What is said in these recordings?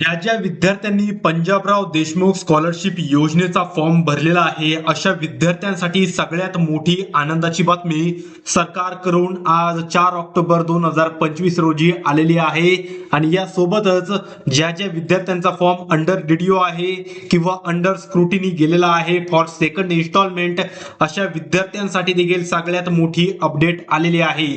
ज्या ज्या विद्यार्थ्यांनी पंजाबराव देशमुख स्कॉलरशिप योजनेचा फॉर्म भरलेला आहे अशा विद्यार्थ्यांसाठी सगळ्यात मोठी आनंदाची बातमी सरकारकडून आज चार ऑक्टोबर दोन हजार पंचवीस रोजी आलेली आहे. आणि या सोबतच ज्या ज्या विद्यार्थ्यांचा फॉर्म अंडर डीडीओ आहे किंवा अंडर स्क्रुटिनी गेलेला आहे फॉर सेकंड इन्स्टॉलमेंट अशा विद्यार्थ्यांसाठी देखील सगळ्यात मोठी अपडेट आलेली आहे.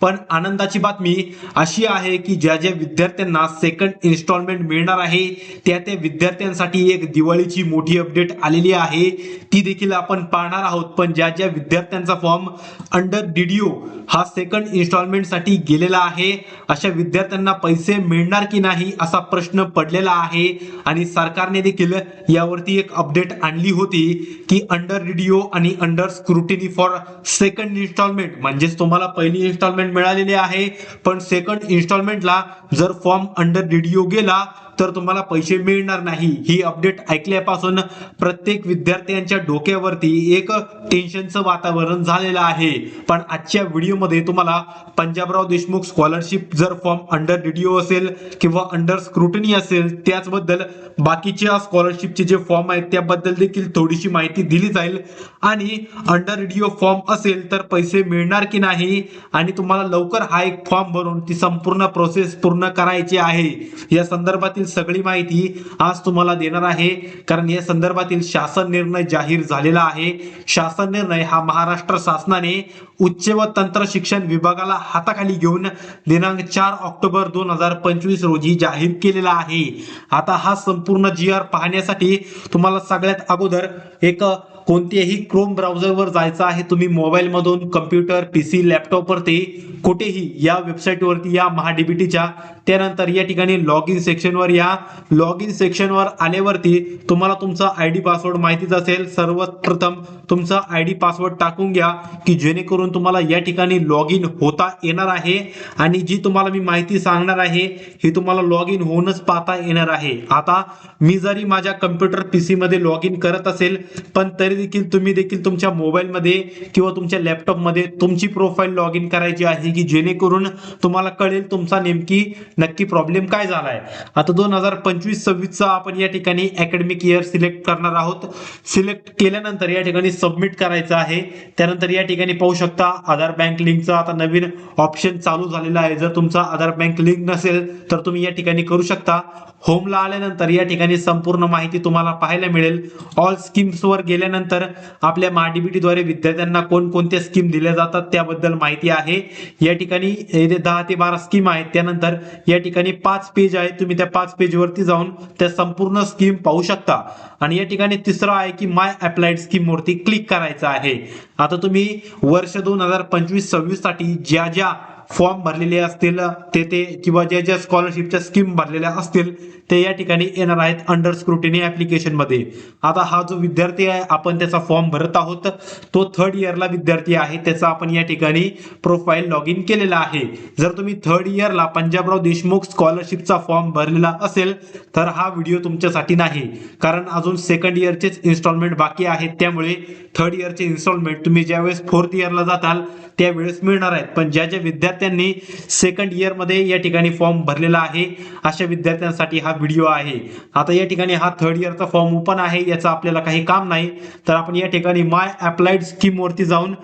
पण आनंदाची बातमी अशी आहे की ज्या ज्या विद्यार्थ्यांना सेकंड इन्स्टॉलमेंट मिळणार आहे. त्या त्या विद्यार्थ्यांसाठी एक दिवाळीची मोठी अपडेट आलेली आहे. ती देखील आपण पाहणार आहोत. पण ज्या ज्या विद्यार्थ्यांचा फॉर्म अंडर डीडीओ हा सेकंड इन्स्टॉलमेंटसाठी गेलेला आहे अशा विद्यार्थ्यांना पैसे मिळणार की नाही असा प्रश्न पडलेला आहे. आणि सरकारने देखील यावरती एक अपडेट आणली होती की अंडर डीडीओ आणि under scrutiny for second instalment म्हणजेच तुम्हाला पहिली इन्स्टॉलमेंट मिळालेली आहे. पण सेकंड इन्स्टॉलमेंटला जर फॉर्म अंडर डीडीओ गेला तर तुम्हाला पैसे मिळणार नाही. ही अपडेट ऐकल्यापासून प्रत्येक विद्यार्थ्यांच्या डोक्यावरती एक टेन्शनचं वातावरण झालेलं आहे. पण आजच्या व्हिडिओमध्ये तुम्हाला पंजाबराव देशमुख स्कॉलरशिप जर फॉर्म अंडर डीडीओ असेल किंवा अंडर स्क्रुटनी असेल त्याचबद्दल बाकीच्या स्कॉलरशिपचे जे फॉर्म आहेत त्याबद्दल देखील थोडीशी माहिती दिली जाईल. आणि अंडर डीडीओ फॉर्म असेल तर पैसे मिळणार की नाही आणि तुम्हाला लवकर हा एक फॉर्म भरून ती संपूर्ण प्रोसेस पूर्ण करायची आहे. या संदर्भातील सगळी माहिती आज तुम्हाला देणार आहे. कारण या संदर्भातील शासन निर्णय जाहीर झालेला आहे. शासन निर्णय हा महाराष्ट्र शासनाने उच्च व तंत्र शिक्षण विभागाला हाताखाली घेऊन दिनांक चार ऑक्टोबर दोन हजार पंचवीस रोजी जाहीर केलेला आहे. आता हा संपूर्ण जी आर पाहण्यासाठी तुम्हाला सगळ्यात अगोदर एक कोणत्याही क्रोम ब्राउझरवर जायचं आहे तुम्ही मोबाईलमधून कम्प्युटर पीसी सी लॅपटॉपवरती कुठेही या वेबसाईटवरती या महाडीबीटीच्या त्यानंतर या ठिकाणी लॉग इन सेक्शनवर या. लॉग इन सेक्शनवर आल्यावरती तुम्हाला तुमचा आय डी पासवर्ड माहितीच असेल. सर्वप्रथम तुमचा आय डी पासवर्ड टाकून घ्या की जेणेकरून तुम्हाला या ठिकाणी लॉग इन होता येणार आहे. आणि जी तुम्हाला मी माहिती सांगणार आहे ही तुम्हाला लॉग इन होऊनच पाहता येणार आहे. आता मी जरी माझ्या कम्प्युटर पी सीमध्ये लॉग इन करत असेल पण तरी देखील तुम्ही देखील तुमच्या मोबाईलमध्ये किंवा तुमच्या लॅपटॉपमध्ये तुमची प्रोफाईल लॉग इन करायची आहे की जेणेकरून तुम्हाला कळेल तुमचा नेमकी नक्की प्रॉब्लेम काय झालाय. आता दोन हजार पंचवीस सव्वीसचा आपण या ठिकाणी अकॅडमिक इयर सिलेक्ट करणार आहोत. सिलेक्ट केल्यानंतर या ठिकाणी सबमिट करायचं आहे. त्यानंतर या ठिकाणी पाहू शकता आधार बँक लिंकचा आता नवीन ऑप्शन चालू झालेला आहे. जर तुमचा आधार बँक लिंक नसेल तर तुम्ही या ठिकाणी करू शकता. होमला आल्यानंतर या ठिकाणी संपूर्ण माहिती तुम्हाला पाहायला मिळेल. ऑल स्कीम्स वर गेल्यानंतर आपल्या महाडीबीटी द्वारे विद्यार्थ्यांना कोणकोणत्या स्कीम दिल्या जातात त्याबद्दल माहिती आहे. या ठिकाणी दहा ते बारा स्कीम आहेत त्यानंतर या ठिकाणी पाच पेज आहेत. तुम्ही त्या पाच पेज वरती जाऊन त्या संपूर्ण स्कीम पाहू शकता. आणि या ठिकाणी तिसरं आहे की माय अप्लाइड स्कीम वरती क्लिक करायचं आहे. आता तुम्ही वर्ष दोन हजार पंचवीस सव्वीससाठी ज्या ज्या फॉर्म भरलेले असतील ते ते किंवा ज्या ज्या स्कॉलरशिपच्या स्कीम भरलेल्या असतील ते या ठिकाणी येणार आहेत अंडर स्क्रुटिनी ऍप्लिकेशनमध्ये. आता हा जो विद्यार्थी आहे आपण त्याचा फॉर्म भरत आहोत. तो थर्ड इयरला विद्यार्थी आहे त्याचा आपण या ठिकाणी प्रोफाईल लॉग इन केलेला आहे. जर तुम्ही थर्ड इयरला पंजाबराव देशमुख स्कॉलरशिपचा फॉर्म भरलेला असेल तर हा व्हिडिओ तुमच्यासाठी नाही. कारण अजून सेकंड इयरचेच इन्स्टॉलमेंट बाकी आहेत त्यामुळे थर्ड इयरचे इन्स्टॉलमेंट तुम्ही ज्यावेळेस फोर्थ इयरला जाताल त्यावेळेस मिळणार आहेत. पण ज्या ज्या विद्यार्थी विद्यार्थ्यांनी सेकंड इयरमध्ये या ठिकाणी फॉर्म भरलेला आहे. अशा विद्यार्थ्यांसाठी हा व्हिडिओ आहे. आता या ठिकाणी हा थर्ड इयरचा फॉर्म ओपन आहे. याचं आपल्याला काही काम नाही. तर आपण या ठिकाणी माय अप्लाइड स्कीम वरती जाऊन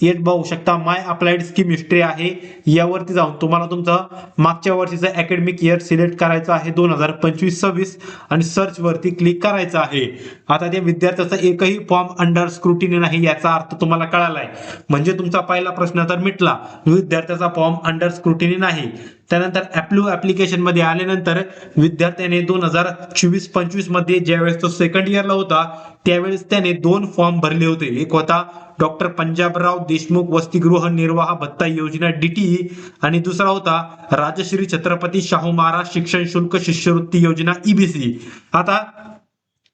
येत पाहू शकता. माय अप्लाइड स्कीम हिस्ट्री आहे. यावरती जाऊन तुम्हाला तुमचं मागच्या वर्षीचं अकॅडमिक इयर सिलेक्ट करायचं आहे दोन हजार पंचवीस सव्वीस आणि सर्च वरती क्लिक करायचं आहे. आता त्या विद्यार्थ्याचा एकही फॉर्म अंडर स्क्रुटिनी नाही याचा अर्थ तुम्हाला कळालाय. म्हणजे तुमचा पहिला प्रश्न तर मिटला विद्यार्थ्याचा फॉर्म अंडर स्क्रुटिनी नाही. त्यानंतर ऍप्लू ऍप्लिकेशनमध्ये आल्यानंतर विद्यार्थ्याने दोन हजार चोवीस पंचवीसमध्ये ज्यावेळेस तो सेकंड इयरला होता त्यावेळेस त्याने दोन फॉर्म भरले होते. एक होता डॉक्टर पंजाबराव देशमुख वसतिगृह निर्वाह भत्ता योजना डीटीई आणि दुसरा होता राजश्री छत्रपती शाहू महाराज शिक्षण शुल्क शिष्यवृत्ती योजना ईबीसी आता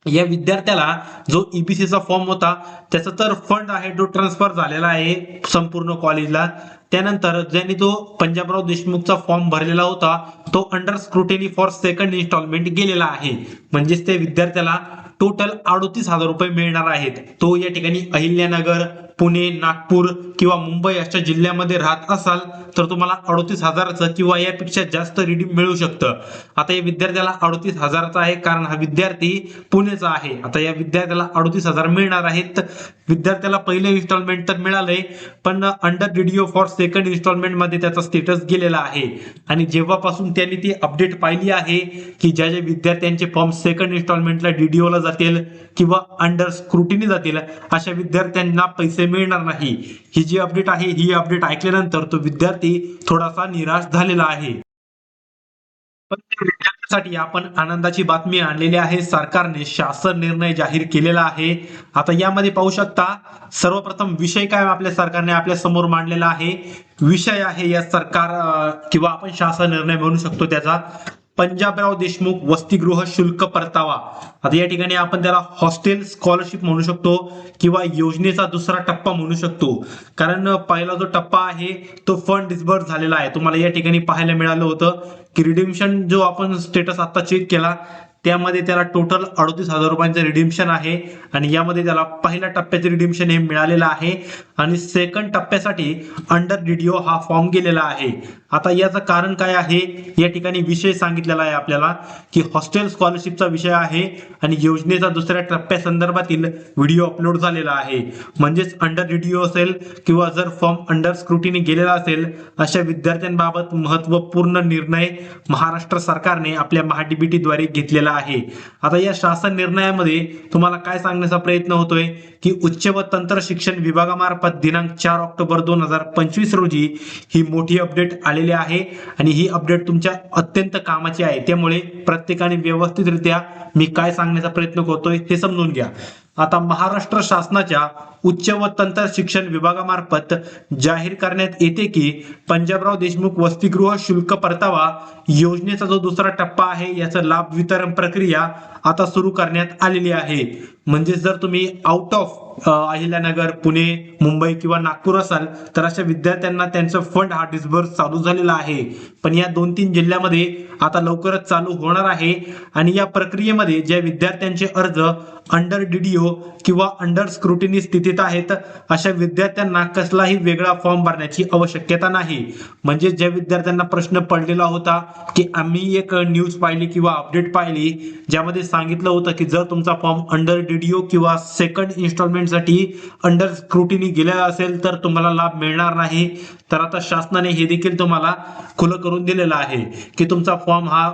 या विद्यार्थ्याला जो ईबीसीचा फॉर्म होता त्याचा तर फंड आहे तो ट्रान्सफर झालेला आहे संपूर्ण कॉलेजला त्यानंतर ज्यांनी तो पंजाबराव देशमुखचा फॉर्म भरलेला होता तो under scrutiny for second instalment गेलेला आहे. म्हणजेच त्या विद्यार्थ्याला टोटल अडोतीस हजार रुपये मिळणार आहेत. तो या ठिकाणी अहिल्यानगर पुणे नागपूर किंवा मुंबई अशा जिल्ह्यामध्ये राहत असाल तर तुम्हाला अडोतीस हजाराचं किंवा यापेक्षा जास्त रिडीम मिळू शकतं. आता या विद्यार्थ्याला अडोतीस हजाराचा आहे कारण हा विद्यार्थी पुणेचा आहे. आता या विद्यार्थ्याला अडोतीस हजार मिळणार आहेत. विद्यार्थ्याला पहिले इन्स्टॉलमेंट तर मिळालंय पण अंडर डीडीओ फॉर सेकंड इन्स्टॉलमेंटमध्ये त्याचा स्टेटस गेलेला आहे. आणि जेव्हापासून त्यांनी ती अपडेट पाहिली आहे की ज्या ज्या विद्यार्थ्यांचे फॉर्म सेकंड इन्स्टॉलमेंटला डीडीओला जातील किंवा अंडर स्क्रुटिनी जातील अशा विद्यार्थ्यांना पैसे मिळणार नाही. ही जी अपडेट आहे ही अपडेट ऐकल्यानंतर तो विद्यार्थी थोडासा निराश झालेला आहे. साठी आपण आनंदाची बातमी आणलेली आहे. सरकारने शासन निर्णय जाहीर केलेला आहे. आता यामध्ये पाहू शकता सर्वप्रथम विषय काय आपल्या सरकारने आपल्यासमोर मांडलेला आहे. विषय आहे या सरकार किंवा आपण शासन निर्णय म्हणू शकतो त्याचा. पंजाबराव देशमुख वसतिगृह शुल्क परतावा. आता या ठिकाणी आपण त्याला हॉस्टेल स्कॉलरशिप म्हणू शकतो किंवा योजनेचा दुसरा टप्पा म्हणू शकतो. कारण पहिला जो टप्पा आहे तो फंड डिस्बर्स झालेला आहे. तुम्हाला या ठिकाणी पाहायला मिळालं होतं की रिडिम्शन जो आपण स्टेटस आता चेक केला त्यामध्ये त्याला टोटल अडतीस हजार रुपयांचं रिडिम्शन आहे. आणि यामध्ये त्याला पहिल्या टप्प्याचे रिडिम्शन हे मिळालेलं आहे. आणि सेकंड टप्प्यासाठी अंडर डीडीओ हा फॉर्म गेलेला आहे. आता याचं कारण काय आहे? या ठिकाणी विषय सांगितलेला आहे आपल्याला की हॉस्टेल स्कॉलरशिपचा विषय आहे आणि योजनेचा दुसऱ्या टप्प्यासंदर्भातील व्हिडिओ अपलोड झालेला आहे. म्हणजेच अंडर डीडीओ असेल किंवा जर फॉर्म अंडर स्क्रुटीने गेलेला असेल अशा विद्यार्थ्यांबाबत महत्त्वपूर्ण निर्णय महाराष्ट्र सरकारने आपल्या महाडीबीटीद्वारे घेतलेला आहे. आता या शासन निर्णयामध्ये तुम्हाला काय सांगण्याचा प्रयत्न होतोय? की उच्च व तंत्र शिक्षण विभागामार्फत दिनांक चार ऑक्टोबर दोन हजार पंचवीस रोजी ही मोठी अपडेट आलेली आहे आणि ही अपडेट तुमच्या अत्यंत कामाची आहे. त्यामुळे प्रत्येकाने व्यवस्थितरित्या मी काय सांगण्याचा प्रयत्न करतोय हे समजून घ्या. आता महाराष्ट्र शासनाच्या उच्च व तंत्र शिक्षण विभागामार्फत जाहीर करण्यात येते की पंजाबराव देशमुख वसतिगृह शुल्क परतावा योजनेचा जो दुसरा टप्पा आहे याचं लाभ वितरण प्रक्रिया आता सुरू करण्यात आलेली आहे. म्हणजे जर तुम्ही आउट ऑफ अहिल्यानगर पुणे मुंबई किंवा नागपूर असाल तर अशा विद्यार्थ्यांना त्यांचं फंड हा डिस्बर्स चालू झालेला आहे. पण या दोन तीन जिल्ह्यामध्ये आता लवकरच चालू होणार आहे. आणि या प्रक्रियेमध्ये ज्या विद्यार्थ्यांचे अर्ज अंडर डीडीओ किंवा अंडर स्क्रुटिनी स्थितीत आहेत अशा विद्यार्थ्यांना कसलाही वेगळा फॉर्म भरण्याची आवश्यकता नाही. म्हणजे ज्या विद्यार्थ्यांना प्रश्न पडलेला होता की आम्ही एक न्यूज पाहिली किंवा अपडेट पाहिली ज्यामध्ये सांगितलं होतं की जर तुमचा फॉर्म अंडर डीडीओ किंवा सेकंड इन्स्टॉलमेंटसाठी अंडर स्क्रुटिनी गेलेला असेल तर तुम्हाला लाभ मिळणार नाही. तर आता शासनाने हे देखील तुम्हाला खुलं करून दिलेलं आहे की तुमचा फॉर्म हा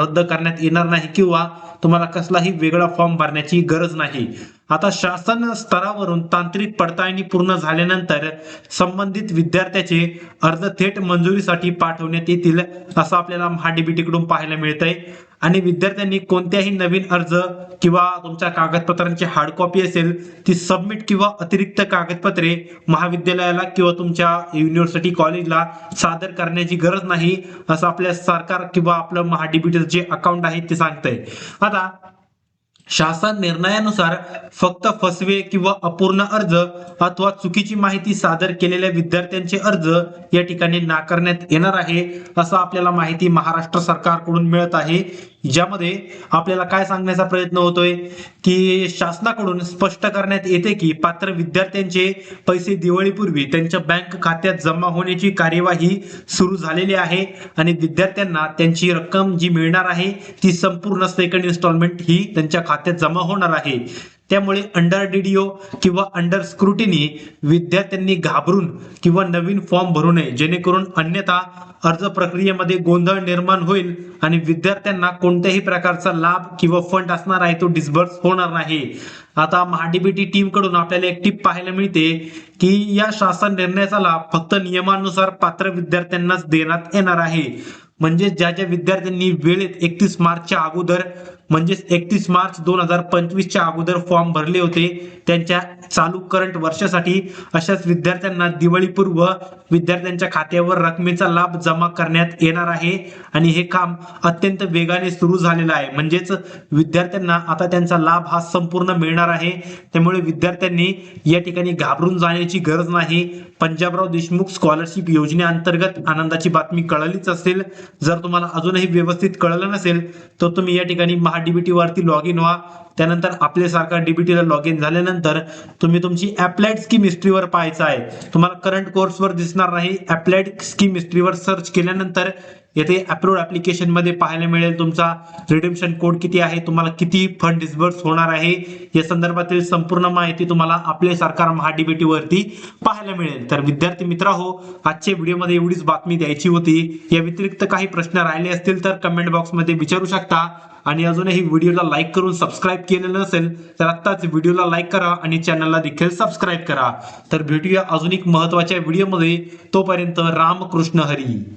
रद्द करण्यात येणार नाही किंवा तुम्हाला कसलाही वेगळा फॉर्म भरण्याची गरज नाही. आता शासन स्तरावरून तांत्रिक पडताळणी पूर्ण झाल्यानंतर संबंधित विद्यार्थ्याचे अर्ज थेट मंजुरीसाठी पाठवण्यात येतील असं आपल्याला महाडीबीटी कडून पाहायला मिळतंय. आणि विद्यार्थ्यांनी कोणत्याही नवीन अर्ज किंवा तुमच्या कागदपत्रांची हार्ड कॉपी असेल ती सबमिट किंवा अतिरिक्त कागदपत्रे महाविद्यालयाला किंवा तुमच्या युनिव्हर्सिटी कॉलेजला सादर करण्याची गरज नाही असं आपल्या सरकार किंवा आपलं महाडीबीटीचं जे अकाउंट आहे ते सांगतंय. आता शासन निर्णयानुसार फक्त फसवे किंवा अपूर्ण अर्ज अथवा चुकीची माहिती सादर केलेल्या विद्यार्थ्यांचे अर्ज या ठिकाणी नाकारण्यात येणार आहे असं आपल्याला माहिती महाराष्ट्र सरकारकडून मिळत आहे. ज्यामध्ये आपल्याला काय सांगण्याचा प्रयत्न होतोय? की शासनाकडून स्पष्ट करण्यात येते की पात्र विद्यार्थ्यांचे पैसे दिवाळीपूर्वी त्यांच्या बँक खात्यात जमा होण्याची कार्यवाही सुरू झालेली आहे आणि विद्यार्थ्यांना त्यांची रक्कम जी मिळणार आहे ती संपूर्ण सेकंड इन्स्टॉलमेंट ही त्यांच्या खात्यात जमा होणार आहे. त्यामुळे अंडर डीडीओ किंवा अंडर स्क्रुटिनी विद्यार्थ्यांनी घाबरून किंवा नवीन फॉर्म भरू नये. जेणेकरून अन्यथा अर्ज प्रक्रियेमध्ये गोंधळ निर्माण होईल आणि विद्यार्थ्यांना कोणत्याही प्रकारचा लाभ किंवा फंड असणार आहे तो डिस्बर्स होणार नाही. आता महाडीबीटी टीमकडून आपल्याला एक टीप पाहायला मिळते की या शासन निर्णयाचा लाभ फक्त नियमानुसार पात्र विद्यार्थ्यांनाच देण्यात येणार आहे. म्हणजे ज्या ज्या विद्यार्थ्यांनी वेळेत एकतीस मार्चच्या अगोदर म्हणजेच एकतीस मार्च दोन हजार पंचवीसच्या अगोदर फॉर्म भरले होते. त्यांच्या चालू करंट वर्षासाठी अशाच विद्यार्थ्यांना दिवाळीपूर्व विद्यार्थ्यांच्या खात्यावर रकमेचा लाभ जमा करण्यात येणार आहे. आणि हे काम अत्यंत वेगाने सुरू झालेलं आहे. म्हणजेच विद्यार्थ्यांना आता त्यांचा लाभ हा संपूर्ण मिळणार आहे. त्यामुळे विद्यार्थ्यांनी या ठिकाणी घाबरून जाण्याची गरज नाही. पंजाबराव देशमुख स्कॉलरशिप योजनेअंतर्गत आनंदाची बातमी कळलीच असेल. जर तुम्हाला अजूनही व्यवस्थित कळलं नसेल तर तुम्ही या ठिकाणी महा डीबीटी वरती लॉग इन व्हा. त्यानंतर आपल्यासारखा डीबीटीला लॉग इन झाल्यानंतर तुम्ही तुमची अप्लाइड स्कीम हिस्ट्रीवर पाहायचं आहे. तुम्हाला करंट कोर्सवर दिसणार नाही. अप्लाइड स्कीम हिस्ट्रीवर सर्च केल्यानंतर येथे अप्रूव्ड ऍप्लिकेशनमध्ये पाहायला मिळेल तुमचा रिडेम्शन कोड किती आहे तुम्हाला किती फंड डिस्बर्स होणार आहे. या संदर्भातील संपूर्ण माहिती तुम्हाला आपले सरकार महाडीबीटी वरती पाहायला मिळेल. तर विद्यार्थी मित्र हो आजच्या व्हिडिओमध्ये एवढीच बातमी द्यायची होती. या व्यतिरिक्त काही प्रश्न राहिले असतील तर कमेंट बॉक्समध्ये विचारू शकता. आणि अजूनही व्हिडिओला लाईक करून सबस्क्राईब केलेलं नसेल तर आत्ताच व्हिडिओला लाईक करा आणि चॅनलला देखील सबस्क्राईब करा. तर भेटूया अजून एक महत्त्वाच्या व्हिडिओमध्ये. तोपर्यंत रामकृष्ण हरी.